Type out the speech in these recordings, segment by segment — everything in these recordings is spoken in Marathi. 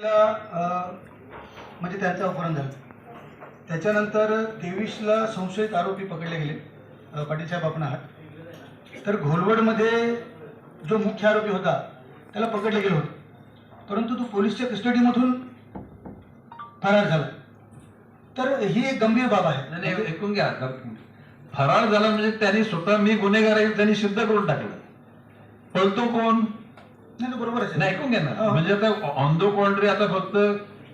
ला, म्हणजे त्यांचं अपहरण झालं. त्याच्यानंतर तेवीसला संशयित आरोपी पकडले गेले पाटीलसाहेब आपण आहात. तर घोलवडमध्ये जो मुख्य आरोपी होता त्याला पकडले गेलं होतं. परंतु तो पोलीसच्या कस्टडीमधून फरार झाला. तर ही एक गंभीर बाब आहे. ऐकून घ्या. फरार झाला म्हणजे त्यांनी स्वतः मी गुन्हेगार आहे त्यांनी सिद्ध करून टाकलं. पळतो कोण? नाही तो बरोबर आहे. नाही ऐकून घ्या ना. म्हणजे आता ऑन द कॉन्ट्री आता फक्त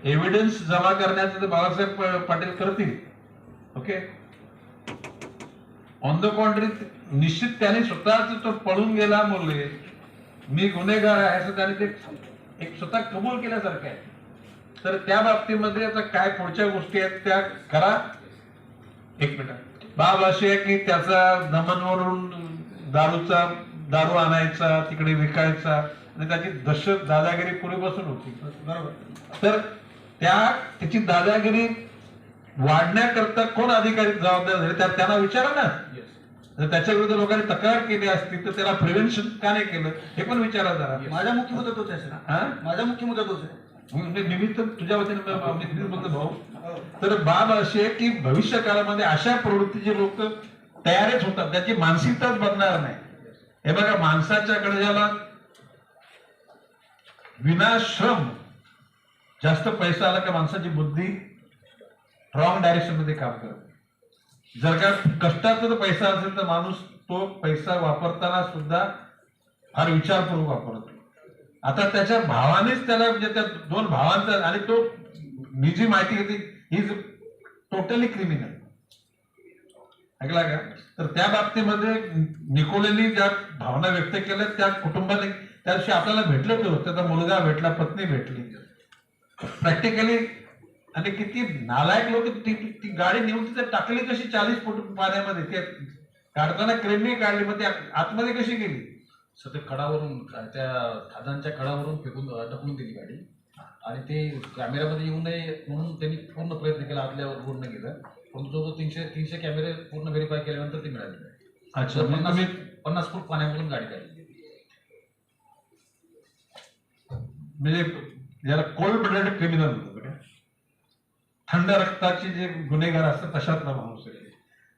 एव्हिडन्स जमा करण्याचं प- पाटील करतील. ओके ऑन द कॉन्ट्री निश्चित त्याने स्वतःच तो पळून गेला बोलले मी गुन्हेगार आहे असं त्याने ते एक स्वतः कबूल केल्यासारखं आहे. तर त्या बाबतीमध्ये आता काय पुढच्या गोष्टी आहेत त्या करा. एक मिनिट. बाब अशी आहे की त्याचा दमनवरून दारूचा दारू आणायचा तिकडे विकायचा आणि त्याची दहशत दादागिरी पूर्वीपासून होती. बरोबर. तर त्या त्याची दादागिरी वाढण्याकरता कोण अधिकारी जबाबदार झाले? त्या त्यांना विचारा ना. जर त्याच्या विरुद्ध लोकांनी तक्रार केली असती तर त्याला प्रिव्हेन्शन का नाही केलं? हे पण विचारा जरा. माझा मुख्य मुद्दा तोच आहे सर. हा? माझा मुख्य मुद्दा तोच आहे. निमित्त तुझ्या वतीने बोलतो भाऊ. हो. तर बाब अशी आहे की भविष्य काळामध्ये अशा प्रवृत्तीचे लोक तयारच होतात त्याची मानसिकताच बदलणार नाही. हे बघा माणसाच्या ज्याला विनाश्रम जास्त पैसा आला का माणसाची बुद्धी रॉंग डायरेक्शनमध्ये काम करत. जर का कष्टाचा जर पैसा असेल तर माणूस तो पैसा वापरताना सुद्धा फार विचारपूर्वक वापरतो. आता त्याच्या भावानेच त्याला म्हणजे त्या दोन भावांचा आणि तो मी जी माहिती घेते इज टोटली क्रिमिनल ऐकला का? तर त्या बाबतीमध्ये निकोलेनी ज्या भावना व्यक्त केल्या त्या कुटुंबाने त्या दिवशी आपल्याला भेटलं तो त्याचा मुलगा भेटला पत्नी भेटली. प्रॅक्टिकली आणि किती नालायक लोक ती ती- ती गाडी नेऊन तिथे टाकली कशी चाळीस फूट पाण्यामध्ये? ते काढताना क्रेनने काढली मग ती आत- आतमध्ये कशी गेली? सतत कडावरून त्या खादांच्या कडावरून फेकून ढकलून दिली गाडी. आणि ते कॅमेऱ्यामध्ये येऊ नये म्हणून त्यांनी पूर्ण प्रयत्न केला आतल्यावर पूर्ण केलं परंतु जवळजवळ तीनशे तीनशे कॅमेरे पूर्ण व्हेरीफाय केल्यानंतर ते मिळाले अच्छा पन्नास फूट पाण्यामधून गाडी काढली. म्हणजे ज्याला कोल्ड ब्लडेड क्रिमिनल म्हणतो का थंड रक्ताचे जे गुन्हेगार असतात तशातला माणूस आहे.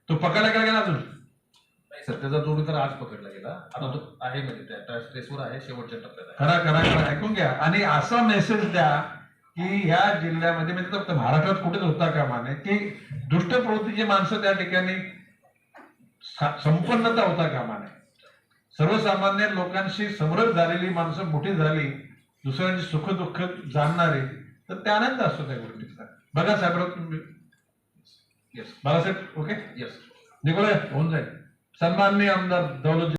तो पकडला गेला गेला अजून? नाही सर त्याचा जोडी तर आज पकडला गेला. आता तो आहे म्हणजे त्या त्या स्ट्रेसवर आहे शेवटच्या टप्प्यात आहे. खरा खरा खरा. ऐकून घ्या. आणि असा मेसेज द्या की ह्या जिल्ह्यामध्ये म्हणजे फक्त महाराष्ट्रात कुठेच होता कामा नये की दुष्ट प्रवृत्तीची माणसं त्या ठिकाणी सा- संपन्नता होता कामा नये. सर्वसामान्य लोकांशी समरस झालेली माणसं मोठी झाली दुसऱ्यांची सुख दुःख जाणणारी तर त्या आनंद असतो त्या गोष्टीचा. बघा साहेबराव तुम्ही येस बाळासाहेब ओके येस निकोला होऊन जाईल. सन्माननीय आमदार दौलत